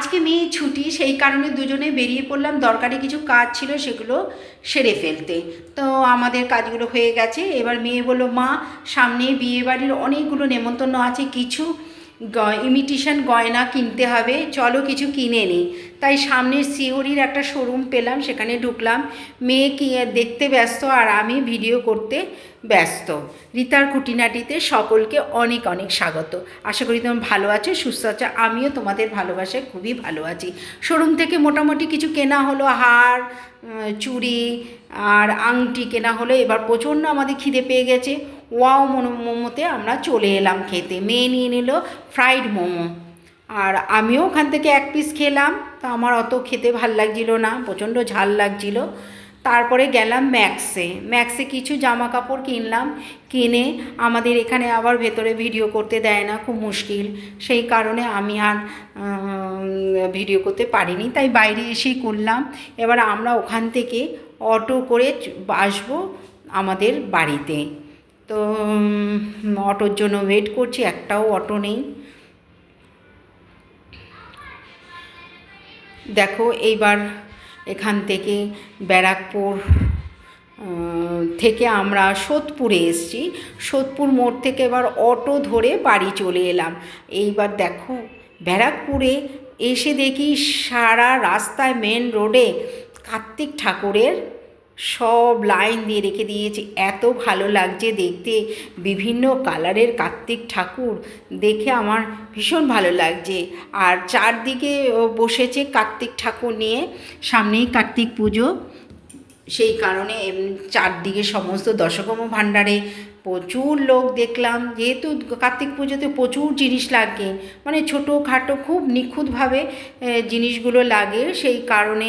আজকে মেয়ে ছুটি, সেই কারণে দুজনে বেরিয়ে পড়লাম। দরকারি কিছু কাজ ছিল সেগুলো সেরে ফেলতে। তো আমাদের কাজগুলো হয়ে গেছে। এবার মেয়ে বলল, মা, সামনে বিয়েবাড়ির অনেকগুলো নেমন্তন্ন আছে, কিছু ইমিটেশন গয়না কিনতে হবে। চলো কিছু কিনে নিই। তাই সামনের সিওরির একটা শোরুম পেলাম, সেখানে ঢুকলাম। মেয়ে কি দেখতে ব্যস্ত আর আমি ভিডিও করতে ব্যস্ত। রিতার খুঁটিনাটিতে সকলকে অনেক অনেক স্বাগত। আশা করি তোমার ভালো আছো, সুস্থ আছো। আমিও তোমাদের ভালোবাসায় খুবই ভালো আছি। শোরুম থেকে মোটামুটি কিছু কেনা হলো, হার চুড়ি আর আংটি কেনা হলো। এবার প্রচণ্ড আমাদের খিদে পেয়ে গেছে। ওয়াও মোমো মোমোতে আমরা চলে এলাম খেতে। মেয়ে নিয়ে নিল ফ্রাইড মোমো। আর আমিও ওখান থেকে এক পিস খেলাম। তা আমার অত খেতে ভালো লাগছিল না, প্রচণ্ড ঝাল লাগছিল। তারপরে গেলাম ম্যাক্সে। ম্যাক্সে কিছু জামা কাপড় কিনলাম। কিনে আমাদের এখানে আবার ভেতরে ভিডিও করতে দেয় না, খুব মুশকিল। সেই কারণে আমি আর ভিডিও করতে পারিনি। তাই বাইরে এসেই করলাম। এবার আমরা ওখান থেকে অটো করে আসব আমাদের বাড়িতে। তো অটোর জন্য ওয়েট করছি, একটাও অটো নেই। দেখো, এইবার এখান থেকে ব্যারাকপুর থেকে আমরা সোদপুরে এসেছি। সোদপুর মোড় থেকে এবার অটো ধরে বাড়ি চলে এলাম। এইবার দেখো, ব্যারাকপুরে এসে দেখি সারা রাস্তায় মেন রোডে কার্তিক ঠাকুরের সব লাইন দিয়ে রেখে দিয়েছে। এত ভালো লাগছে দেখতে। বিভিন্ন কালারের কার্তিক ঠাকুর দেখে আমার ভীষণ ভালো লাগছে। আর চারদিকে বসেছে কার্তিক ঠাকুর নিয়ে। সামনেই কার্তিক পুজো। সেই কারণে চারদিকে সমস্ত দশকর্ম ভাণ্ডারে প্রচুর লোক দেখলাম। যেহেতু কার্তিক পুজোতে প্রচুর জিনিস লাগে মানে ছোটো খাটো খুব নিখুঁতভাবে জিনিসগুলো লাগে, সেই কারণে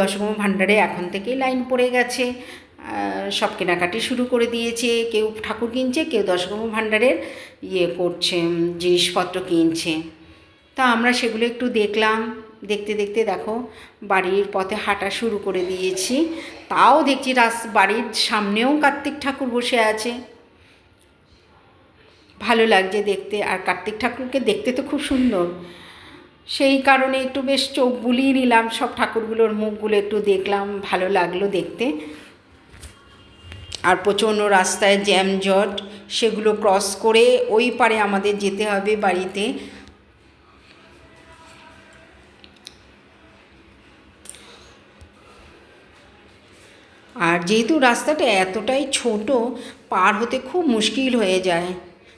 দশকর্ম ভাণ্ডারে এখন থেকেই লাইন পড়ে গেছে। সব কেনাকাটি শুরু করে দিয়েছে, কেউ ঠাকুর কিনছে, কেউ দশকর্ম ভাণ্ডারের ইয়ে করছে জিনিসপত্র কিনছে। তা আমরা সেগুলো একটু দেখলাম। দেখতে দেখতে দেখো বাড়ির পথে হাঁটা শুরু করে দিয়েছি। তাও দেখছি রাস, বাড়ির সামনেও কার্তিক ঠাকুর বসে আছে। ভালো লাগছে দেখতে, আর কার্তিক ঠাকুরকে দেখতে তো খুব সুন্দর। সেই কারণে একটু বেশ চোখ বুলিয়ে নিলাম, সব ঠাকুরগুলোর মুখগুলো একটু দেখলাম, ভালো লাগল দেখতে। আর প্রচণ্ড রাস্তায় জ্যাম জট সেগুলো ক্রস করে ওই পারে আমাদের যেতে হবে বাড়িতে। আর যেহেতু রাস্তাটা এতটাই ছোট, পার হতে খুব মুশকিল হয়ে যায়।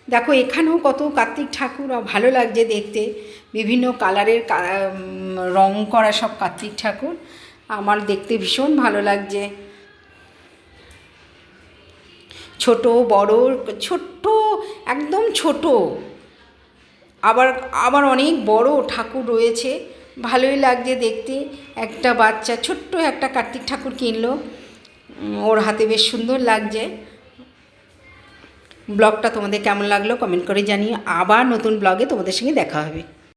দেখো, এখানেও কত কার্তিক ঠাকুর ভালো লাগছে দেখতে। বিভিন্ন কালারের রং করা সব কার্তিক ঠাকুর। আমার দেখতে ভীষণ ভালো লাগছে। ছোট, বড়, ছোট্ট, একদম ছোট। আবার আবার অনেক বড় ঠাকুর রয়েছে। ভালোই লাগছে দেখতে। একটা বাচ্চা, ছোট্ট একটা কার্তিক ঠাকুর কিনলো। ওর হাতে বেশ সুন্দর লাগছে। ব্লগটা তোমাদের কেমন লাগল কমেন্ট করে জানিয়ে আবার নতুন ব্লগে তোমাদের সঙ্গে দেখা হবে।